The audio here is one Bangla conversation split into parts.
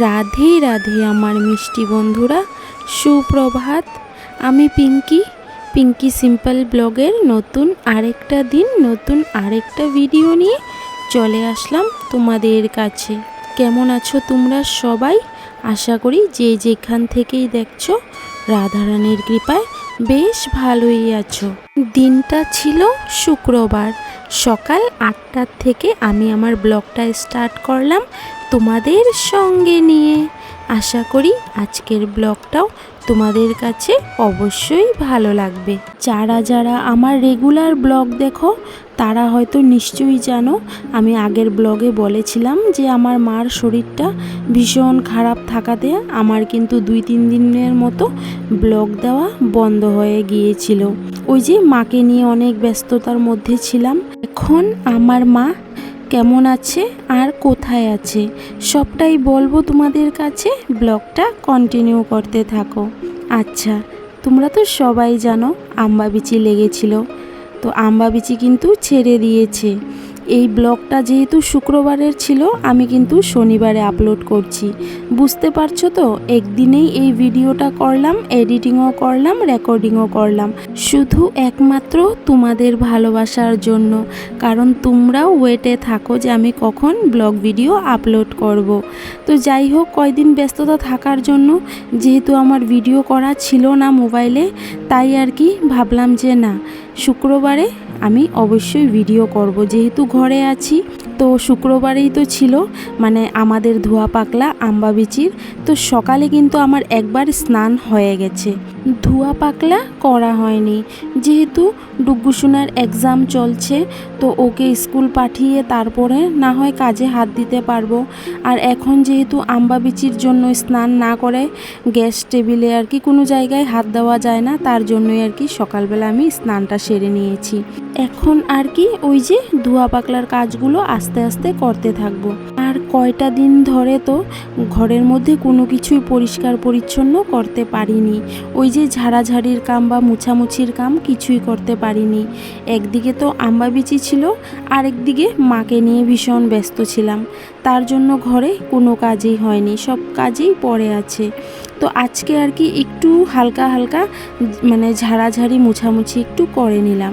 রাধে রাধে আমার মিষ্টি বন্ধুরা। সুপ্রভাত, আমি পিঙ্কি। পিঙ্কি সিম্পল ব্লগের নতুন আরেকটা দিন, নতুন আরেকটা ভিডিও নিয়ে চলে আসলাম তোমাদের কাছে। কেমন আছো তোমরা সবাই? আশা করি যে যেখান থেকেই দেখছ, রাধারানীর কৃপায় বেশ ভালোই আছো। দিনটা ছিল শুক্রবার। সকাল আটটার থেকে আমি আমার ব্লগটা স্টার্ট করলাম তোমাদের সঙ্গে নিয়ে। আশা করি আজকের ব্লগটাও তোমাদের কাছে অবশ্যই ভালো লাগবে। যারা যারা আমার রেগুলার ব্লগ দেখো তারা হয়তো নিশ্চয়ই জানো, আমি আগের ব্লগে বলেছিলাম যে আমার মার শরীরটা ভীষণ খারাপ থাকাতে আমার কিন্তু দুই তিন দিনের মতো ব্লগ দেওয়া বন্ধ হয়ে গিয়েছিল। ওই যে মাকে নিয়ে অনেক ব্যস্ততার মধ্যে ছিলাম। এখন আমার মা কেমন আছে আর কোথায় আছে? সবটাই বলব তোমাদের কাছে। ব্লগটা কন্টিনিউ করতে থাকো। আচ্ছা তোমরা তো সবাই জানো আম্বা বিচি লেগেছিল। তো আম্বা বিচি কিন্তু ছেড়ে দিয়েছে। এই ব্লগটা যেহেতু শুক্রবারের ছিল, আমি কিন্তু শনিবারে আপলোড করছি। বুঝতে পারছ তো? একদিনেই এই ভিডিওটা করলাম, এডিটিংও করলাম, রেকর্ডিংও করলাম। শুধু একমাত্র তোমাদের ভালোবাসার জন্য, কারণ তোমরাও ওয়েটে থাকো যে আমি কখন ব্লগ ভিডিও আপলোড করব। তো যাই হোক, কয়দিন ব্যস্ততা থাকার জন্য, যেহেতু আমার ভিডিও করা ছিল না মোবাইলে, তাই আর কি ভাবলাম যে না শুক্রবারে আমি অবশ্যই ভিডিও করব। যেহেতু ঘরে আছি, তো শুক্রবারেই তো ছিল মানে আমাদের ধোয়া পাকলা আম্বাবিচির, তো সকালে কিন্তু আমার একবার স্নান হয়ে গেছে। ধোয়া পাকলা করা হয়নি। যেহেতু ডুগ্গুসোনার এক্সাম চলছে, তো ওকে স্কুল পাঠিয়ে তারপরে না হয় কাজে হাত দিতে পারব। আর এখন যেহেতু আম্বাবিচির জন্য স্নান না করে, গ্যাস টেবিলে আর কি কোনো জায়গায় হাত দেওয়া যায় না, তার জন্যই আর কি সকালবেলা আমি স্নানটা সেরে নিয়েছি। এখন আর কি ওই যে ধোয়া পাকলার কাজগুলো আস্তে আস্তে করতে থাকব। কয়টা দিন ধরে তো ঘরের মধ্যে কোনো কিছুই পরিষ্কার পরিচ্ছন্ন করতে পারিনি। ওই যে ঝাড়াঝাড়ির কাম বা মুছামুছির কাম কিছুই করতে পারিনি। একদিকে তো আম্বাবিচি ছিল আরেকদিকে মাকে নিয়ে ভীষণ ব্যস্ত ছিলাম। তার জন্য ঘরে কোনো কাজই হয়নি, সব কাজেই পড়ে আছে। তো আজকে আর কি একটু হালকা হালকা মানে ঝাড়াঝাড়ি, মুছামুছি একটু করে নিলাম।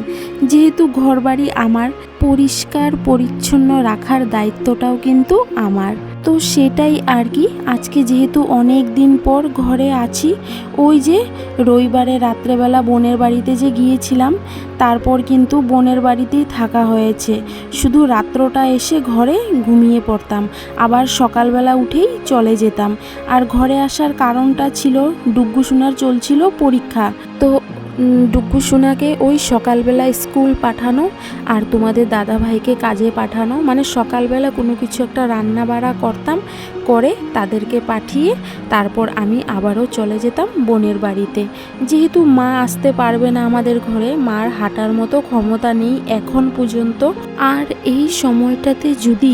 যেহেতু ঘরবাড়ি আমার পরিষ্কার, পরিচ্ছন্ন রাখার দায়িত্বটাও কিন্তু আমার। তো সেটাই আর কি, আজকে যেহেতু অনেক দিন পর ঘরে আছি, ওই যে রবিবারে রাত্রেবেলা বোনের বাড়িতে যে গিয়েছিলাম, তারপর কিন্তু বোনের বাড়িতেই থাকা হয়েছে। শুধু রাত্রটা এসে ঘরে ঘুমিয়ে পড়তাম, আবার সকালবেলা উঠেই চলে যেতাম। আর ঘরে আসার কারণটা ছিল ডুগ্গু সোনার চলছিল পরীক্ষা। তো ডুগ্গু সোনাকে ওই সকালবেলা স্কুল পাঠানো আর তোমাদের দাদা ভাইকে কাজে পাঠানো। মানে সকালবেলা কোনো কিছু একটা রান্না বাড়া করতাম, করে তাদেরকে পাঠিয়ে তারপর আমি আবারও চলে যেতাম বোনের বাড়িতে। যেহেতু মা আসতে পারবে না আমাদের ঘরে, মার হাঁটার মতো ক্ষমতা নেই এখন পর্যন্ত। আর এই সময়টাতে যদি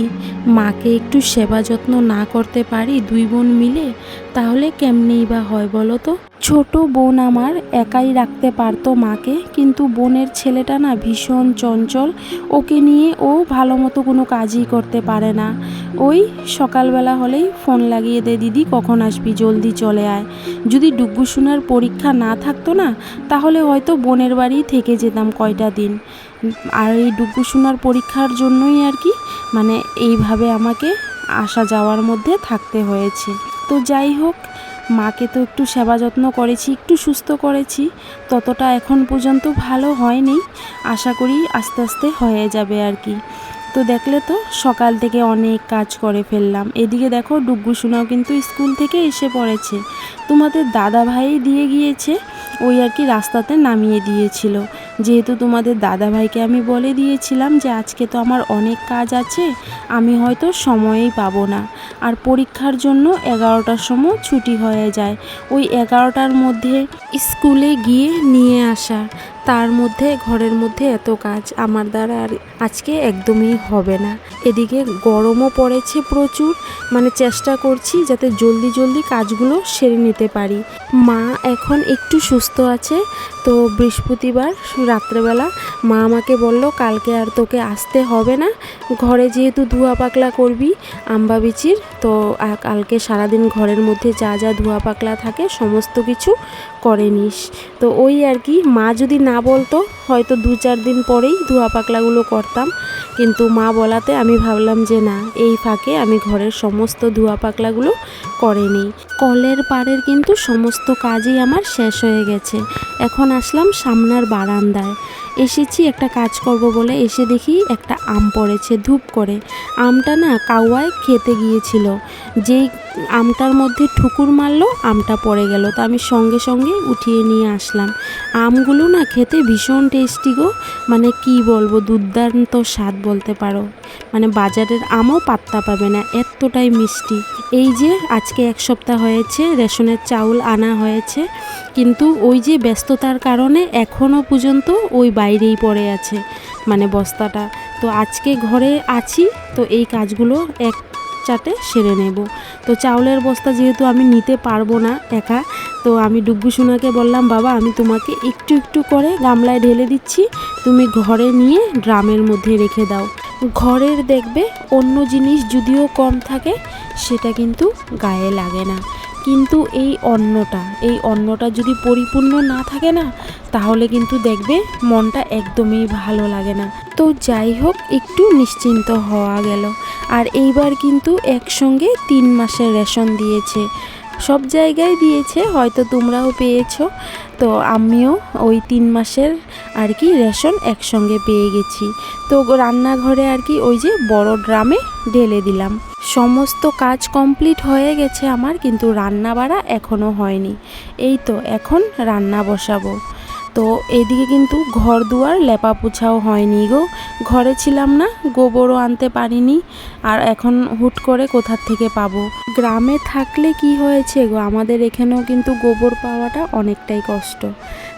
মাকে একটু সেবা যত্ন না করতে পারি দুই বোন মিলে, তাহলে কেমনেই বা হয় বলো তো? ছোট বোন আমার একাই রাখতে পারতো মাকে, কিন্তু বোনের ছেলেটা না ভীষণ চঞ্চল। ওকে নিয়ে ও ভালো মতো কোনো কাজই করতে পারে না। ওই সকালবেলা হলেই ফোন লাগিয়ে দে দিদি, কখন আসবি, জলদি চলে আয়। যদি ডুগ্গু সোনার পরীক্ষা না থাকতো না, তাহলে হয়তো বোনের বাড়ি থেকে যেতাম কয়টা দিন। আর এই ডুগ্গু সোনার পরীক্ষার জন্যই আর কি মানে এইভাবে আমাকে আসা যাওয়ার মধ্যে থাকতে হয়েছে। তো যাই হোক মাকে তো একটু সেবা যত্ন করেছি, একটু সুস্থ করেছি, ততটা এখন পর্যন্ত ভালো হয়নি। আশা করি আস্তে আস্তে হয়ে যাবে আর কি। তো দেখলে তো, সকাল থেকে অনেক কাজ করে ফেললাম। এদিকে দেখো ডুগ্গু সোনাও কিন্তু স্কুল থেকে এসে পড়েছে। তোমাদের দাদা ভাই দিয়ে গিয়েছে, ওই আর কি রাস্তাতে নামিয়ে দিয়েছিল। যেহেতু তোমাদের দাদা ভাইকে আমি বলে দিয়েছিলাম যে আজকে তো আমার অনেক কাজ আছে, আমি হয়তো সময়েই পাবো না। আর পরীক্ষার জন্য এগারোটার সময় ছুটি হয়ে যায়। ওই এগারোটার মধ্যে স্কুলে গিয়ে নিয়ে আসা। তার মধ্যে, ঘরের মধ্যে এত কাজ। আমার দ্বারা আর আজকে একদমই হবে না। এদিকে গরমও পড়েছে প্রচুর। মানে চেষ্টা করছি যাতে জলদি জলদি কাজগুলো সেরে নিতে পারি। মা এখন একটু সুস্থ আছে। তো বৃহস্পতিবার রাত্রেবেলা মা আমাকে বলল, কালকে আর তোকে আসতে হবে না। ঘরে যেহেতু ধোয়া পাকলা করবি আম্বা বিচির, তো কালকে সারাদিন ঘরের মধ্যে যা যা ধোয়া পাকলা থাকে, সমস্ত কিছু করে নিস তো ওই আর কি, মা যদি না বলতো, হয়তো দু চার দিন পরেই ধোয়া পাকলাগুলো করতাম। কিন্তু মা বলাতে আমি ভাবলাম যে না, এই ফাঁকে আমি ঘরের সমস্ত ধোয়া পাকলাগুলো করে নিই। কলের পাড়ের কিন্তু সমস্ত কাজই আমার শেষ হয়ে গেছে। এখন আসলাম সামনার বারান্দায়। এসেছি একটা কাজ করব বলে এসে দেখি একটা আম পড়েছে, ধূপ করে। আমটা না কাওয়ায় খেতে গিয়েছিল। যেই আমটার মধ্যে ঠুকুর মারলো, আমটা পড়ে গেল। তো আমি সঙ্গে সঙ্গে উঠিয়ে নিয়ে আসলাম। আমগুলো না খেতে ভীষণ টেস্টি গো। মানে কি বলব, দুর্দান্ত স্বাদ বলতে পারো। মানে বাজারের আমও পাত্তা পাবে না, এতটাই মিষ্টি। এই যে আজকে এক সপ্তাহ হয়েছে, রেশনের চাউল আনা হয়েছে। কিন্তু ওই যে ব্যস্ততার কারণে এখনও পর্যন্ত ওই বাইরেই পড়ে আছে। মানে বস্তাটা। তো আজকে ঘরে আছি, তো এই কাজগুলো এক চাটে সেরে নেব। তো চাউলের বস্তা যেহেতু আমি নিতে পারব না একা, তো আমি ডুব্বু সোনাকে বললাম, বাবা, আমি তোমাকে একটু একটু করে গামলায় ঢেলে দিচ্ছি। তুমি ঘরে নিয়ে ড্রামের মধ্যে রেখে দাও। ঘরের দেখবে অন্য জিনিস যদিও কম থাকে, সেটা কিন্তু গায়ে লাগে না। কিন্তু এই অন্নটা এই অন্নটা যদি পরিপূর্ণ না থাকে না, তাহলে কিন্তু দেখবে মনটা একদমই ভালো লাগে না। তো যাই হোক, একটু নিশ্চিন্ত হওয়া গেল। আর এইবার কিন্তু একসঙ্গে তিন মাসের রেশন দিয়েছে। সব জায়গায় দিয়েছে, হয়তো তোমরাও পেয়েছ। তো আমিও ওই তিন মাসের আর কি রেশন একসঙ্গে পেয়ে গেছি। তো রান্নাঘরে আর কি ওই যে বড় ড্রামে ঢেলে দিলাম। সমস্ত কাজ কমপ্লিট হয়ে গেছে আমার, কিন্তু রান্না বাড়া এখনও হয়নি। এই তো, এখন রান্না বসাবো। তো এদিকে কিন্তু ঘর দুয়ার লেপা পোছাও হয়নি গো। ঘরে ছিলাম না, গোবরও আনতে পারিনি, আর এখন হুট করে কোথার থেকে পাবো? গ্রামে থাকলে কি হয়েছে গো? আমাদের এখানেও কিন্তু গোবর পাওয়াটা অনেকটাই কষ্ট।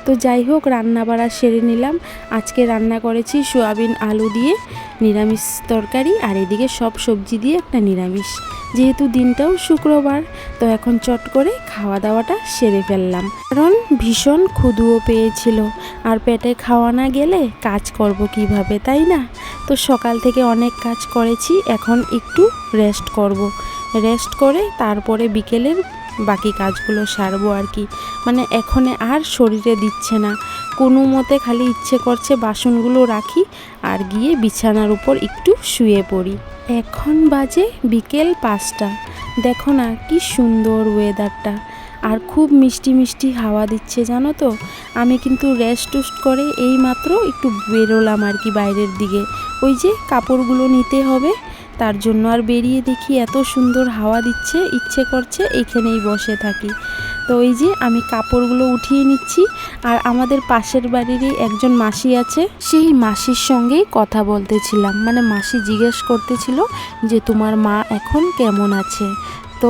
তো যাই হোক রান্না বাড়া সেরে নিলাম। আজকে রান্না করেছি সোয়াবিন আলু দিয়ে নিরামিষ তরকারি, আর এদিকে সব সবজি দিয়ে একটা নিরামিষ। যেহেতু দিনটাও শুক্রবার, তো এখন চট করে খাওয়া দাওয়াটা সেরে ফেললাম। কারণ ভীষণ ক্ষুধুও পেয়েছিল। আর পেটে খাওয়া না গেলে কাজ করব কীভাবে, তাই না? তো সকাল থেকে অনেক কাজ করেছি, এখন একটু রেস্ট করব। রেস্ট করে তারপরে বিকেলের বাকি কাজগুলো সারবো আর কি। মানে এখনে আর শরীরে দিচ্ছে না। কোনো মতে খালি ইচ্ছে করছে বাসনগুলো রাখি আর গিয়ে বিছানার উপর একটু শুয়ে পড়ি। এখন বাজে বিকেল পাঁচটা। দেখো না কি সুন্দর ওয়েদারটা আর খুব মিষ্টি মিষ্টি হাওয়া দিচ্ছে, জানো তো? আমি কিন্তু রেস্ট টুস্ট করে এই মাত্র একটু বেরোলাম আর কি বাইরের দিকে। ওই যে কাপড়গুলো নিতে হবে তার জন্য আর বেরিয়ে দেখি এত সুন্দর হাওয়া দিচ্ছে, ইচ্ছে করছে এখানেই বসে থাকি। তো ওই যে আমি কাপড়গুলো উঠিয়ে নিচ্ছি, আর আমাদের পাশের বাড়িরই একজন মাসি আছে, সেই মাসির সঙ্গেই কথা বলতেছিলাম। মানে মাসি জিজ্ঞেস করতেছিল যে তোমার মা এখন কেমন আছে? তো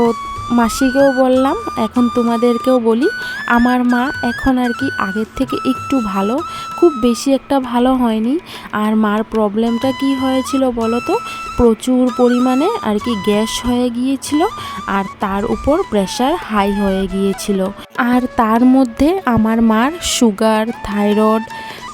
মাসিকেও বললাম, এখন তোমাদেরকেও বলি, আমার মা এখন আর কি আগের থেকে একটু ভালো, খুব বেশি একটা ভালো হয়নি। আর মার প্রবলেমটা কি হয়েছিল বলো তো? প্রচুর পরিমাণে আর কি গ্যাস হয়ে গিয়েছিল আর তার উপর প্রেশার হাই হয়ে গিয়েছিল। আর তার মধ্যে আমার মার সুগার থাইরয়েড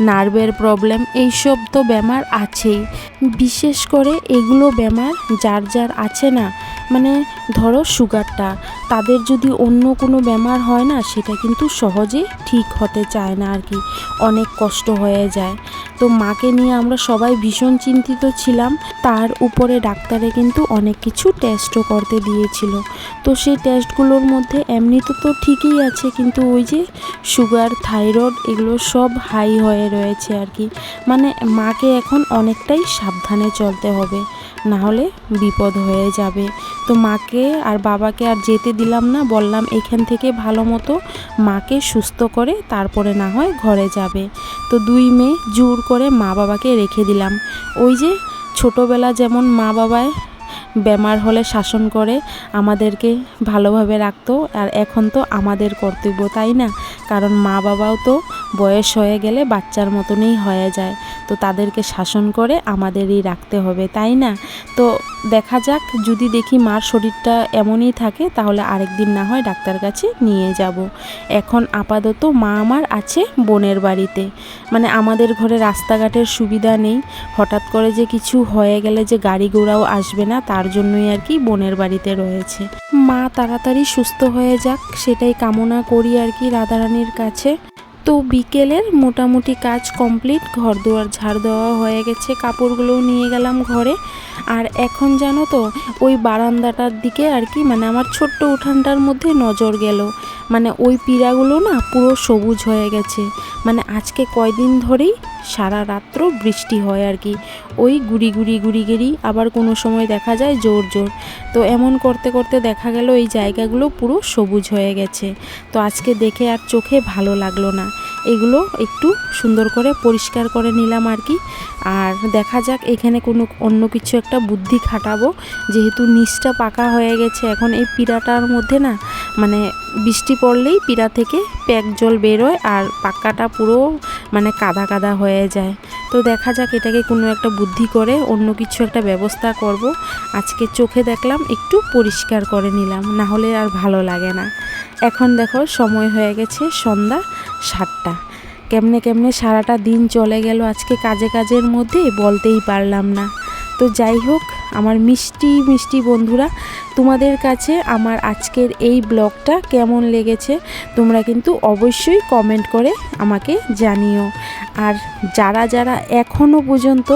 নার্ভের প্রবলেম, এইসব তো ব্যামার আছেই। বিশেষ করে এগুলো ব্যামার যার যার আছে না। মানে ধরো সুগারটা, তাদের যদি অন্য কোনো ব্যামার হয় না, সেটা কিন্তু সহজে ঠিক হতে চায় না আর কি। অনেক কষ্ট হয়ে যায়। তো মাকে নিয়ে আমরা সবাই ভীষণ চিন্তিত ছিলাম। তার উপরে ডাক্তারে কিন্তু অনেক কিছু টেস্টও করতে দিয়েছিল। তো সেই টেস্টগুলোর মধ্যে এমনিতে তো ঠিকই আছে, কিন্তু ওই যে সুগার থাইরয়েড এগুলো সব হাই হয়ে রয়েছে আর কি। মানে মাকে এখন অনেকটাই সাবধানে চলতে হবে। না হলে বিপদ হয়ে যাবে। তো মাকে আর বাবাকে আর যেতে দিলাম না, বললাম এখান থেকে ভালো মতো মাকে সুস্থ করে তারপরে না হয় ঘরে যাবে। তো দুই মেয়ে জোর করে মা বাবাকে রেখে দিলাম। ওই যে ছোটোবেলা যেমন মা বাবায় বেমার হলে শাসন করে, আমাদেরকে ভালোভাবে রাখতো। আর এখন তো আমাদের কর্তব্য তাই না? কারণ মা বাবাও তো বয়স হয়ে গেলে বাচ্চার মতনই হয়ে যায়। তো তাদেরকে শাসন করে আমাদেরই রাখতে হবে, তাই না? তো দেখা যাক, যদি দেখি মার শরীরটা এমনই থাকে, তাহলে আরেকদিন না হয় ডাক্তার কাছে নিয়ে যাব। এখন আপাতত মা আমার আছে বোনের বাড়িতে। মানে আমাদের ঘরে রাস্তাঘাটের সুবিধা নেই। হঠাৎ করে যে কিছু হয়ে গেলে যে গাড়ি ঘোড়াও আসবে না, তার জন্যই আর কি বোনের বাড়িতে রয়েছে। মা তাড়াতাড়ি সুস্থ হয়ে যাক, সেটাই কামনা করি আর কি রাধারানীর কাছে। তো বিকেলের মোটামুটি কাজ কমপ্লিট ঘর দুয়ার ঝাড় দেওয়া হয়ে গেছে, কাপড়গুলোও নিয়ে গেলাম ঘরে। আর এখন জানো তো, ওই বারান্দাটার দিকে আর কি মানে আমার ছোট্ট উঠানটার মধ্যে নজর গেল। মানে ওই পীড়াগুলো না পুরো সবুজ হয়ে গেছে। মানে আজকে কয়দিন ধরেই সারা রাত্র বৃষ্টি হয় আর কি। ওই গুড়ি গুড়ি গুড়ি গিরি আবার কোনো সময় দেখা যায় জোর জোর। তো এমন করতে করতে দেখা গেল এই জায়গাগুলো পুরো সবুজ হয়ে গেছে। তো আজকে দেখে আর চোখে ভালো লাগল না। এগুলো একটু সুন্দর করে পরিষ্কার করে নিলাম আর কি। আর দেখা যাক এখানে কোনো অন্য কিছু একটা বুদ্ধি খাটাবো। যেহেতু নিচটা পাকা হয়ে গেছে, এখন এই পিড়াটার মধ্যে না মানে বৃষ্টি পড়লেই পিড়া থেকে প্যাক জল বেরোয় আর পাক্কাটা পুরো মানে কাদা কাদা হয়ে যায়। তো দেখা যাক এটাকে কোনো একটা বুদ্ধি করে অন্য কিছু একটা ব্যবস্থা করব। আজকে চোখে দেখলাম, একটু পরিষ্কার করে নিলাম, না হলে আর ভালো লাগে না। এখন দেখো, সময় হয়ে গেছে সন্ধ্যা সাতটা। কেমনে কেমনে সারাটা দিন চলে গেল, আজকে কাজে কাজের মধ্যে বলতেই পারলাম না। তো যাই হোক, আমার মিষ্টি মিষ্টি বন্ধুরা, তোমাদের কাছে আমার আজকের এই ব্লগটা কেমন লেগেছে, তোমরা কিন্তু অবশ্যই কমেন্ট করে আমাকে জানিও। আর যারা যারা এখনও পর্যন্ত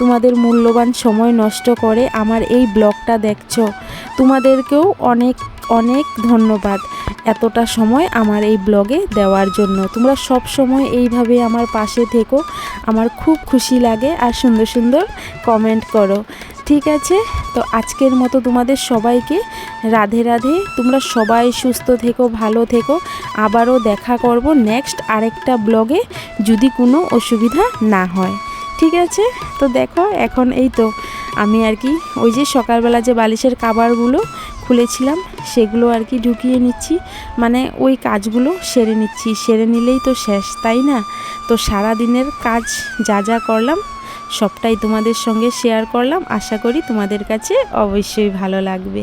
তোমাদের মূল্যবান সময় নষ্ট করে আমার এই ব্লগটা দেখছ, তোমাদেরকেও অনেক অনেক ধন্যবাদ এতটা সময় আমার এই ব্লগে দেওয়ার জন্য। তোমরা সব সময় এইভাবে আমার পাশে থেকো, আমার খুব খুশি লাগে আর সুন্দর সুন্দর কমেন্ট করো। ঠিক আছে? তো আজকের মতো তোমাদের সবাইকে রাধে রাধে। তোমরা সবাই সুস্থ থেকো, ভালো থেকো। আবারও দেখা করব নেক্সট আরেকটা ব্লগে যদি কোনো অসুবিধা না হয়। ঠিক আছে? তো দেখো, এখন এই তো। আমি আর কি, ওই যে সকালবেলা যে বালিশের কাবারগুলো খুলেছিলাম, সেগুলো আর কি ঢুকিয়ে নিচ্ছি। মানে ওই কাজগুলো সেরে নিচ্ছি, সেরে নিলেই তো শেষ, তাই না? তো সারা দিনের কাজ যা যা করলাম, সবটাই তোমাদের সঙ্গে শেয়ার করলাম। আশা করি তোমাদের কাছে অবশ্যই ভালো লাগবে।